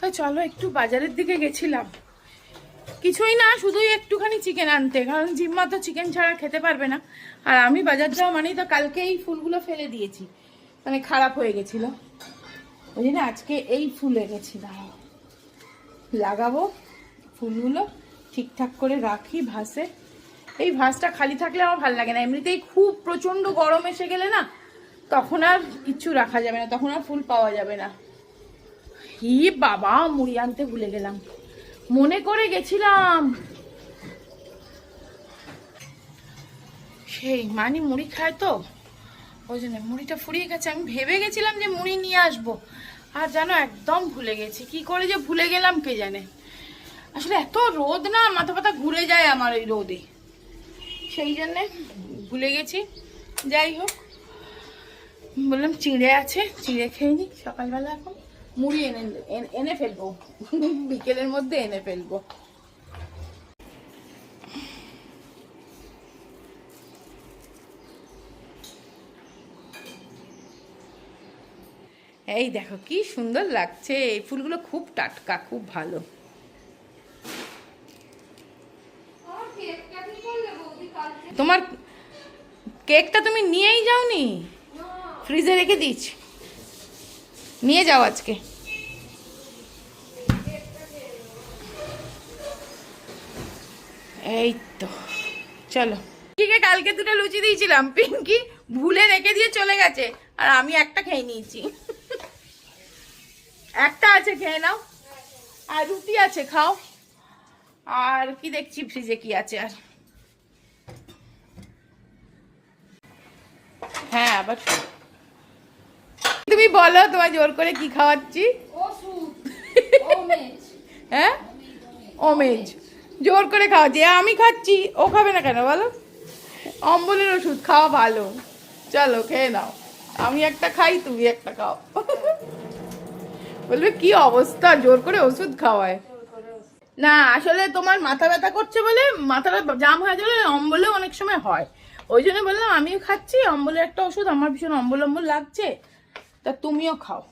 তো চলো একটু বাজারের দিকে গেছিলাম। কিছুই না, শুধুই একটুখানি চিকেন আনতে, কারণ জিম্মা তো চিকেন ছাড়া খেতে পারবে না। আর আমি বাজার যাওয়া মানেই তো কালকে এই ফুলগুলো ফেলে দিয়েছি। মানে খারাপ হয়ে গেছিল। ওই জন্য আজকে এই ফুল এনেছি লাগাবো ফুলগুলো, ঠিকঠাক করে রাখি ভাসে। এই ভাসটা খালি থাকলে আমার ভালো লাগে না। এমনিতেই খুব প্রচণ্ড গরম এসে গেলে না, তখন আর কিচ্ছু রাখা যাবে না, তখন আর ফুল পাওয়া যাবে না। হি বাবা, মুড়ি আনতে ভুলে গেলাম। মনে করে গেছিলাম। সেই মানি মুড়ি খায় তো? ওই জন্য মুড়িটা ফুরিয়ে গেছে। আমি ভেবে গেছিলাম যে মুড়ি নিয়ে আসব। আর জানো, একদম ভুলে গেছি। কি করে যে ভুলে গেলাম কে জানে? আসলে এত রোদ না, মাথা পাতা ঘুরে যায় আমার এই রোদে। সেই জন্যে ভুলে গেছি। যাই হোক, বললাম চিঁড়ে আছে, চিঁড়ে খেয়ে নি। সকালবেলা এখন মুড়ি এনে এনে- ফেলব। বিকেলের মধ্যে এনে ফেলব। এই দেখো কি সুন্দর লাগছে। এই ফুলগুলো খুব টাটকা খুব ভালো। তোমার কেকটা তুমি নিয়েই যাওনি? ফ্রিজে রেখে দিয়েছি। নিয়ে যাও আজকে। এই তো চলো। পিঙ্কিকে কালকে দুটো লুচি দিয়েছিলাম। পিঙ্কি ভুলে রেখে দিয়ে চলে গেছে আর আমি একটা খেয়ে নিয়েছি। একটা আছে খেয়ে নাও। আর রুটি আছে খাও। আর কি দেখছি ফ্রিজে কি আছে আর। হ্যাঁ আবার তুমি বলো তোমায় জোর করে কি খাওয়াচ্ছি? হ্যাঁ? ওমেজ। জোর করে খাওয়া যে আমি খাচ্ছি, ও খাবে না কেন বলো? অম্বলের ওষুধ, খাওয়া ভালো। চলো, খেয়ে নাও। আমি একটা খাই, তুমি একটা খাও। বলবে, কি অবস্থা? জোর করে ওষুধ খাওয়ায়। না, আসলে তোমার মাথা ব্যথা করছে বলে মাথাটা জাম হয়ে গেলে অম্বলেও অনেক সময় হয়। ওই জন্য বললাম, আমিও খাচ্ছি, অম্বলের একটা ওষুধ, আমার ভীষণ অম্বল অম্বল লাগছে, তা তুমিও খাও।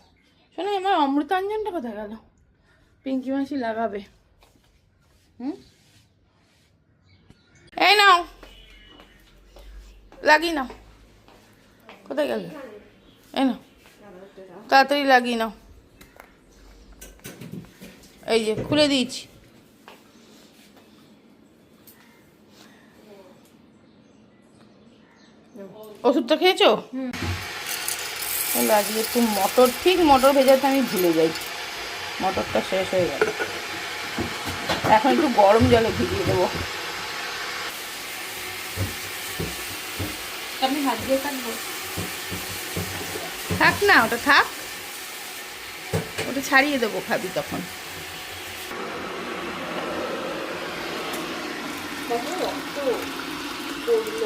শোনো আমার অমৃতাঞ্জনটা কোথায় গেল? পিঙ্কি মাসি লাগাবে। হুম? এই নাও। লাগিয়ে নাও। কোথায় গেল? এই নাও। তাড়াতাড়ি লাগিয়ে নাও। এই যে, খুলে দিয়েছি। ওষুধটা খেয়েছো? আজকে একটু মটর, ঠিক মটর ভেজাতে আমি ভুলে যাই। মটরটা শেষ হয়ে গেল। এখন একটু গরম জলে ভিজিয়ে দেবো। হাত দিয়ে কাটবো থাক না ওটা থাক। ওটা ছাড়িয়ে দেবো খাবি তখন। কত রক্ত পড়ল।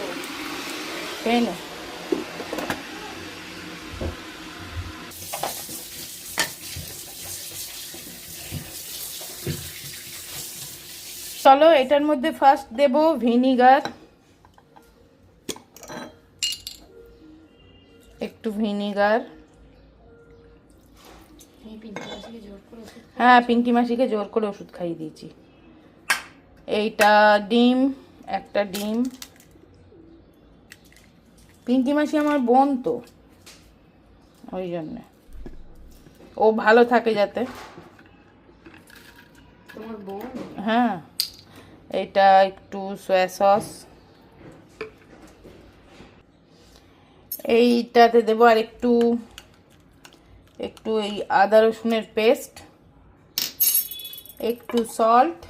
খেয়ে নে। চলো এটার মধ্যে ফার্স্ট দেব ভিনিগার ভিনিগার। হ্যাঁ পিঙ্কি মাসিকে জোর করে ওষুধ খাইয়ে দিয়েছি। এইটা ডিম একটা ডিম। পিঙ্কি মাসি আমার বোন তো ওই জন্যে। ও ভালো থাকে যাতে। হ্যাঁ এটা একটু সয়া সস এইটাতে দেবো আর একটু একটু এই আদা রসুনের পেস্ট, একটু সল্ট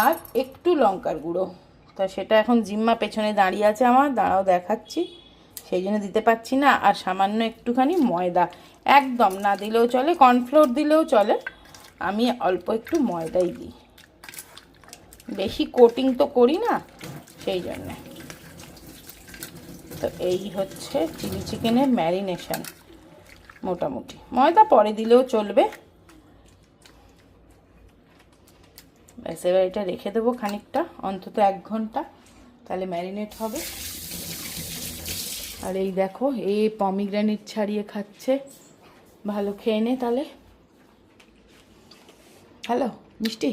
আর একটু লঙ্কার গুঁড়ো। তা সেটা এখন জিম্মা পেছনে দাঁড়িয়ে আছে আমার, দাঁড়াও দেখাচ্ছি। সেই জন্য দিতে পারছি না, আর সামান্য একটুখানি ময়দা। একদম না দিলেও চলে কর্নফ্লোর দিলেও চলে। আমি অল্প একটু ময়দাই দিই। বেশি কোটিং তো করি না, সেই জন্যে। তো এই হচ্ছে চিলি চিকেনের ম্যারিনেশন, মোটামুটি। ময়দা পরে দিলেও চলবে। ব্যাস, এবার এটা রেখে দেবো খানিকটা, অন্তত এক ঘণ্টা, তাহলে ম্যারিনেট হবে। আর এই দেখো এই পমিগ্রানিট ছাড়িয়ে খাচ্ছে। ভালো খেয়ে নে তাহলে। হ্যালো, মিষ্টি?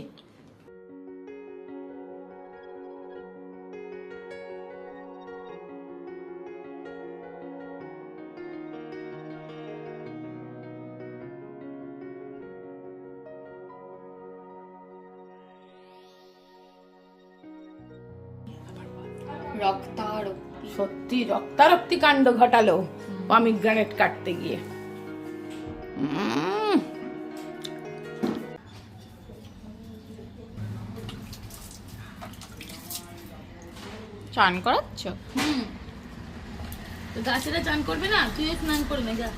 রক্তারক্তি কাণ্ড ঘটালো পমিগ্রানেট কাটতে গিয়ে। চান করাচ্ছ? তো গাছেরা চান করবে না? তুইও স্নান করবে যা।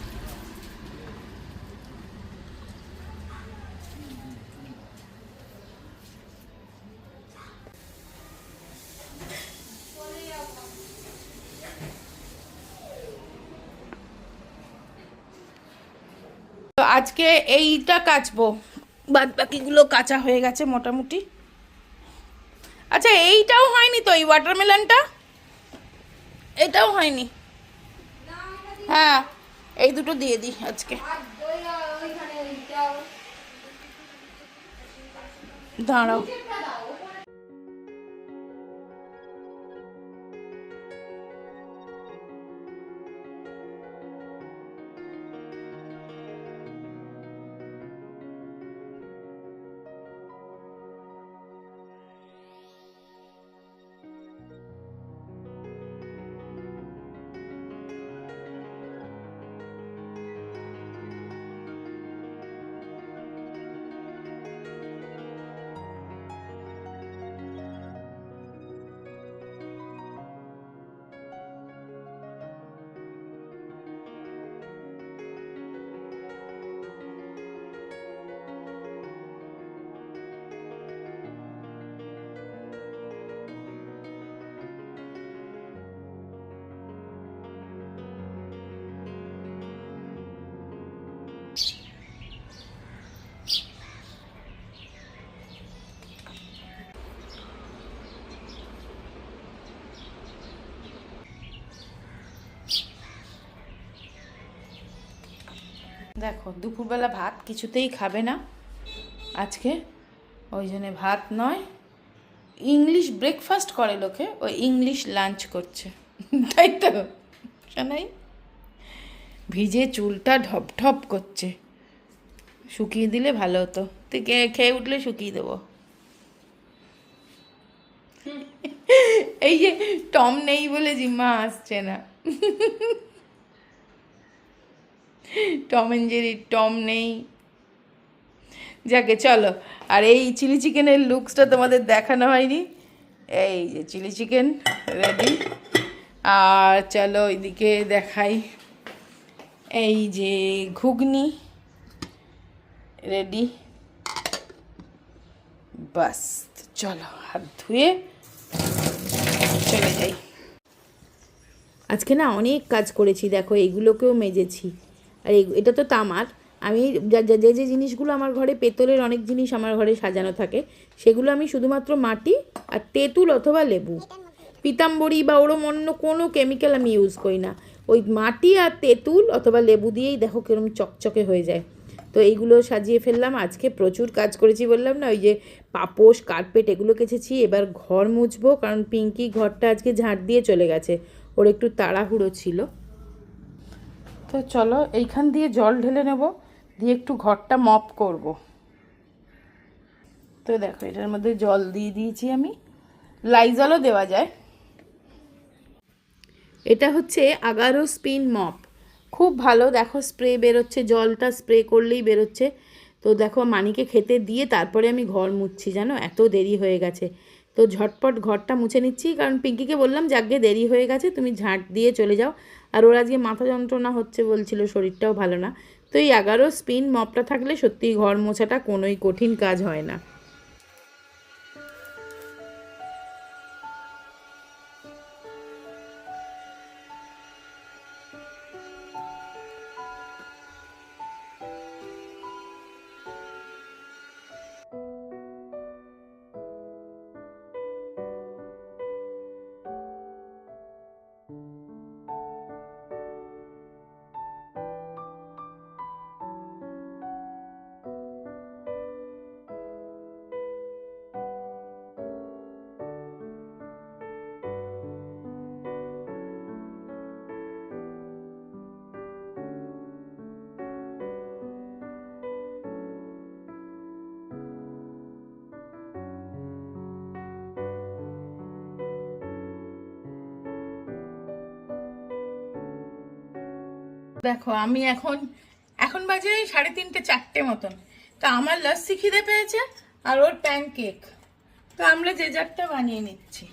তো আজকে এইটা কাচবো। বাদ বাকিগুলো কাঁচা হয়ে গেছে মোটামুটি। আচ্ছা এইটাও হয়নি তো এই ওয়াটারমেলনটা এটাও হয়নি। হ্যাঁ এই দুটো দিয়ে দিই আজকে। দাঁড়াও। দেখো দুপুরবেলা ভাত কিছুতেই খাবে না। আজকে ওই জন্যে ভাত নয় ইংলিশ ব্রেকফাস্ট করে লোকে ওই ইংলিশ লাঞ্চ করছে। তাই তো? শোনাই? ভিজে চুলটা ঢপ ঢপ করছে। শুকিয়ে দিলে ভালো হতো। তুই খেয়ে উঠলে শুকিয়ে দেবো। এই যে টম নেই বলে জিম্মা আসছে না। টম এন্ড জেরি টম নেই। যাকে, চলো। আর এই চিলি চিকেনের লুকসটা তোমাদের দেখানো হয়নি। এই যে চিলি চিকেন রেডি আর চলো ওইদিকে দেখাই। এই যে ঘুগনি রেডি বাস, চলো, হাত ধুয়ে চলে যাই। আজকে না অনেক কাজ করেছি, দেখো এইগুলোকেও মেজেছি। আর এটা তো তামার। আমি যা- যা- জিনিসগুলো আমার ঘরে পেতলের অনেক জিনিস আমার ঘরে সাজানো থাকে, সেগুলো আমি শুধুমাত্র মাটি আর তেঁতুল অথবা লেবু। পিতাম্বরী বা ওরম অন্য কোনো কেমিক্যাল আমি ইউজ করি না। ওই মাটি আর তেঁতুল অথবা লেবু দিয়েই দেখো কিরম চকচকে হয়ে যায়। তো এইগুলো সাজিয়ে ফেললাম। আজকে প্রচুর কাজ করেছি বললাম না, ওই যে পাপোশ, কার্পেট এগুলো কেচেছি, এবার ঘর মুছবো, কারণ পিঙ্কি ঘরটা আজকে ঝাঁট দিয়ে চলে গেছে। ওর একটু তাড়াহুড়ো ছিল। তো চলো এইখান দিয়ে জল ঢেলে নেব, দিয়ে একটু ঘরটা মপ করব। তো দেখো, এটার মধ্যে জল দিয়ে দিয়েছি আমি। লাইজলও দেওয়া যায়। এটা হচ্ছে আগারো স্পিন মপ খুব ভালো, দেখো স্প্রে বেরোচ্ছে, জলটা স্প্রে করলেই বেরোচ্ছে। তো দেখো মানিকে খেতে দিয়ে তারপরে আমি ঘর মুছছি, জানো? এত দেরি হয়ে গেছে। তো ঝটপট ঘরটা মুছে নিচ্ছি, কারণ পিঙ্কিকে বললাম যাকে দেরি হয়ে গেছে, তুমি ঝাঁট দিয়ে চলে যাও। আর ওর আজকে মাথা যন্ত্রণা হচ্ছে বলছিল, শরীরটাও ভালো না। তো এই এগারো স্পিন মপটা থাকলে সত্যিই ঘর মোছাটা কোনোই কঠিন কাজ হয় না। দেখো, আমি এখন এখন বাজে সাড়ে তিনটে চারটে মতন। তো আমার লস্যি খিদে পেয়েছে আর ওর প্যানকেক তো আমরা যে যারটা বানিয়ে নিচ্ছি।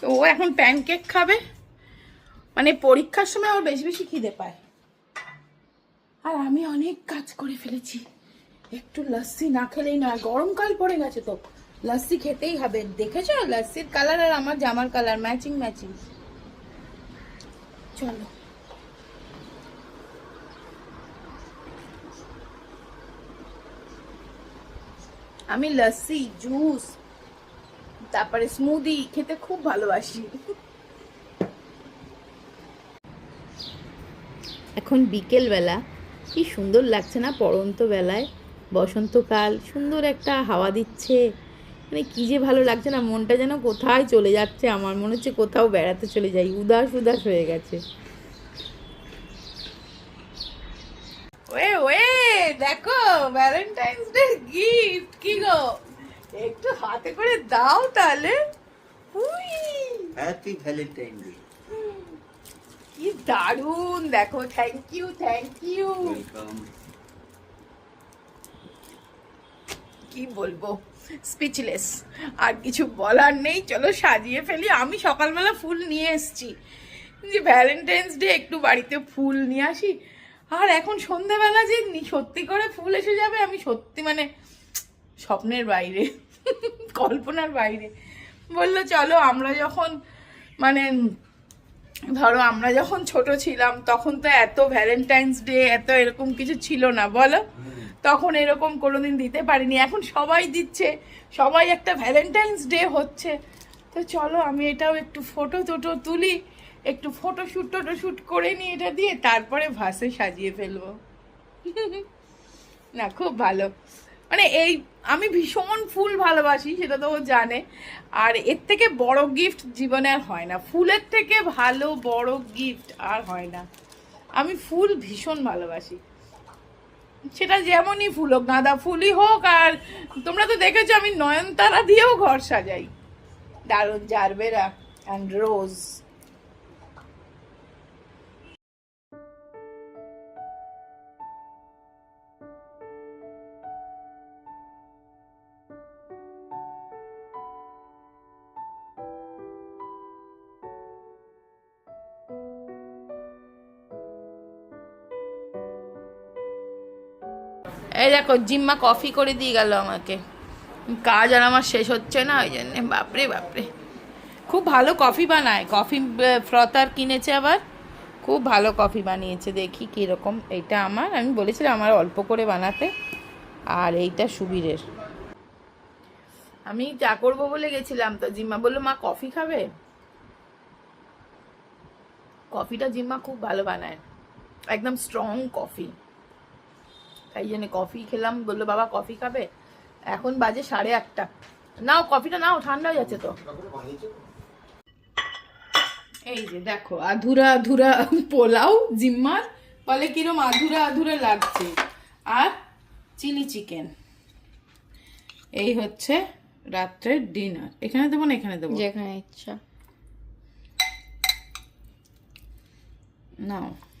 তো ও এখন প্যানকেক খাবে। মানে পরীক্ষার সময় ওর বেশি বেশি খিদে পায়। আর আমি অনেক কাজ করে ফেলেছি। একটু লস্যি না খেলেই নয়, গরমকাল পড়ে গেছে তো। লস্যি খেতেই হবে। দেখেছ? লস্যির কালার আর আমার জামার কালার ম্যাচিং ম্যাচিং চলো। আমি লস্যি জুস, তারপরে স্মুদি খেতে খুব ভালোবাসি। এখন বিকেল বেলা কি সুন্দর লাগছে না পড়ন্ত বেলায়? বসন্তকাল, সুন্দর একটা হাওয়া দিচ্ছে। মানে কি যে ভালো লাগছে না, মনটা যেন কোথায় চলে যাচ্ছে, আমার মনে হচ্ছে কোথাও বেড়াতে চলে যাই, উদাস উদাস হয়ে গেছে। দেখো ভ্যালেন্টাইন্স ডে গিফট কি গো? একটু হাতে করে দাও তাহলে। হ্যাপি ভ্যালেন্টাইন ডে কি দারুণ দেখো থ্যাংক ইউ থ্যাংক ইউ কি বলব স্পিচলেস আর কিছু বলার নেই চলো সাজিয়ে ফেলি। আমি সকালবেলা ফুল নিয়ে এসেছি। যে ভ্যালেন্টাইন্স ডে একটু বাড়িতে ফুল নিয়ে আসি আর এখন সন্ধেবেলা যে সত্যি করে ফুল এসে যাবে, আমি সত্যি মানে স্বপ্নের বাইরে, কল্পনার বাইরে। বলল, চলো, আমরা যখন মানে ধরো, আমরা যখন ছোট ছিলাম, তখন তো এত ভ্যালেন্টাইন্স ডে এত এরকম কিছু ছিল না, বলো? তখন এরকম কোনোদিন দিতে পারিনি। এখন সবাই দিচ্ছে, সবাই একটা ভ্যালেন্টাইন্স ডে হচ্ছে। তো চলো, আমি এটাও একটু ফটো টোটো তুলি একটু ফটো শ্যুট টোটো শ্যুট করে নিই এটা দিয়ে তারপরে ভাসে সাজিয়ে ফেলব। না, খুব ভালো। মানে এই, আমি ভীষণ ফুল ভালোবাসি, সেটা তো ও জানে। আর এর থেকে বড় গিফট জীবনে আর হয় না। ফুলের থেকে ভালো, বড় গিফট আর হয় না। আমি ফুল ভীষণ ভালোবাসি। সেটা যেমনই ফুল হোক, গাঁদা ফুলই হোক, আর তোমরা তো দেখেছ আমি নয়নতারা দিয়েও ঘর সাজাই। দারুণ, জারবেরা অ্যান্ড রোজ দেখো, জিম্মা কফি করে দিয়ে গেল আমাকে। কাজ আর আমার শেষ হচ্ছে না, ওই জন্যে, বাপরে বাপরে। খুব ভালো কফি বানায়। কফি ফ্রতার কিনেছে আবার। খুব ভালো কফি বানিয়েছে, দেখি কীরকম। এটা আমার, আমি বলেছিলাম আমার অল্প করে বানাতে। আর এইটা সুবীরের। আমি চা করব বলে গেছিলাম, তো জিম্মা বলল, মা, কফি খাবে? কফিটা জিম্মা খুব ভালো বানায়। একদম স্ট্রং কফি। তাই জন্য কফি খেলাম বলল বাবা কফি খাবে? এখন বাজে সাড়ে আটটা। নাও কফিটা নাও ঠান্ডা হয়ে যাচ্ছে তো। এই যে দেখো আধুরা আধুরা পোলাও জিম্মার বলে কিরম আধুরা আধুরা লাগছে। আর চিলি চিকেন। এই হচ্ছে রাত্রের ডিনার। এখানে দেবো না এখানে দেবো? যেখানে ইচ্ছা। নাও নাও।